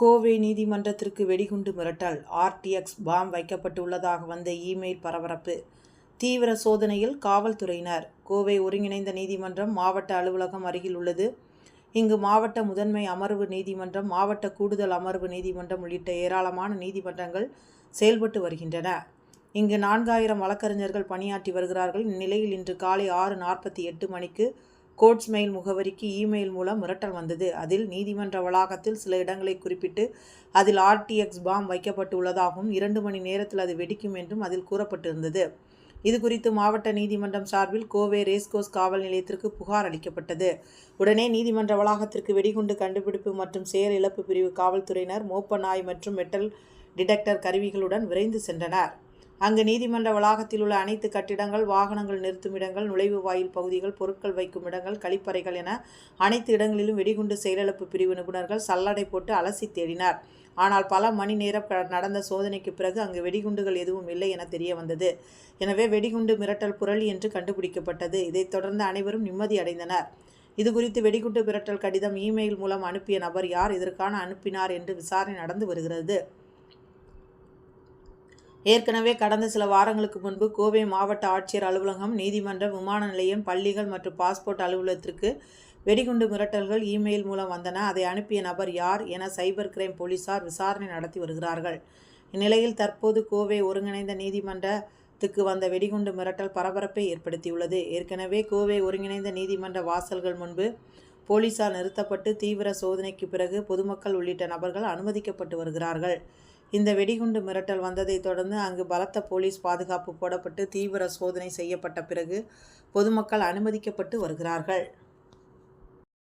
கோவை நீதிமன்றத்திற்கு வெடிகுண்டு மிரட்டல். ஆர்டிஎக்ஸ் பாம் வைக்கப்பட்டுள்ளதாக வந்த இமெயில் பரபரப்பு. தீவிர சோதனையில் காவல்துறையினர். கோவை ஒருங்கிணைந்த நீதிமன்றம் மாவட்ட அலுவலகம் அருகில் உள்ளது. இங்கு மாவட்ட முதன்மை அமர்வு நீதிமன்றம் மாவட்ட கூடுதல் அமர்வு நீதிமன்றம் உள்ளிட்ட ஏராளமான நீதிமன்றங்கள் செயல்பட்டு வருகின்றன. இங்கு நான்காயிரம் வழக்கறிஞர்கள் பணியாற்றி வருகிறார்கள். இந்நிலையில் இன்று காலை ஆறு நாற்பத்தி எட்டு மணிக்கு கோட்ஸ் மெயில் முகவரிக்கு இமெயில் மூலம் மிரட்டல் வந்தது. அதில் நீதிமன்ற வளாகத்தில் சில இடங்களை குறிப்பிட்டு அதில் ஆர்டிஎக்ஸ் பாம் வைக்கப்பட்டுள்ளதாகவும் இரண்டு மணி நேரத்தில் அது வெடிக்கும் என்றும் அதில் கூறப்பட்டிருந்தது. இது குறித்து மாவட்ட நீதிமன்றம் சார்பில் கோவை ரேஸ்கோஸ் காவல் நிலையத்திற்கு புகார் அளிக்கப்பட்டது. உடனே நீதிமன்ற வளாகத்திற்கு வெடிகுண்டு கண்டுபிடிப்பு மற்றும் செயல் இழப்பு பிரிவு காவல்துறையினர் மோப்ப நாய் மற்றும் மெட்டல் டிடெக்டர் கருவிகளுடன் விரைந்து சென்றனர். அங்கு நீதிமன்ற வளாகத்தில் உள்ள அனைத்து கட்டிடங்கள் வாகனங்கள் நிறுத்தும் இடங்கள் நுழைவு வாயில் பகுதிகள் பொருட்கள் வைக்கும் இடங்கள் கழிப்பறைகள் என அனைத்து இடங்களிலும் வெடிகுண்டு செயலிழப்பு பிரிவு நிபுணர்கள் சல்லடை போட்டு அலசி தேடினர். ஆனால் பல மணி நேரம் நடந்த சோதனைக்கு பிறகு அங்கு வெடிகுண்டுகள் எதுவும் இல்லை என தெரிய வந்தது. எனவே வெடிகுண்டு மிரட்டல் புரளி என்று கண்டுபிடிக்கப்பட்டது. இதைத் தொடர்ந்து அனைவரும் நிம்மதி அடைந்தனர். இது குறித்து வெடிகுண்டு மிரட்டல் கடிதம் இமெயில் மூலம் அனுப்பிய நபர் யார் இதற்கான அனுப்பினார் என்று விசாரணை நடந்து வருகிறது. ஏற்கனவே கடந்த சில வாரங்களுக்கு முன்பு கோவை மாவட்ட ஆட்சியர் அலுவலகம் நீதிமன்றம் விமான நிலையம் பள்ளிகள் மற்றும் பாஸ்போர்ட் அலுவலகத்திற்கு வெடிகுண்டு மிரட்டல்கள் இமெயில் மூலம் வந்தன. அதை அனுப்பிய நபர் யார் என சைபர் கிரைம் போலீசார் விசாரணை நடத்தி வருகிறார்கள். இந்நிலையில் தற்போது கோவை ஒருங்கிணைந்த நீதிமன்றத்துக்கு வந்த வெடிகுண்டு மிரட்டல் பரபரப்பை ஏற்படுத்தியுள்ளது. ஏற்கனவே கோவை ஒருங்கிணைந்த நீதிமன்ற வாசல்கள் முன்பு போலீசார் நிறுத்தப்பட்டு தீவிர சோதனைக்கு பிறகு பொதுமக்கள் உள்ளிட்ட நபர்கள் அனுமதிக்கப்பட்டு வருகிறார்கள். இந்த வெடிகுண்டு மிரட்டல் வந்ததைத் தொடர்ந்து அங்கு பலத்த போலீஸ் பாதுகாப்பு போடப்பட்டு தீவிர சோதனை செய்யப்பட்ட பிறகு பொதுமக்கள் அனுமதிக்கப்பட்டு வருகிறார்கள்.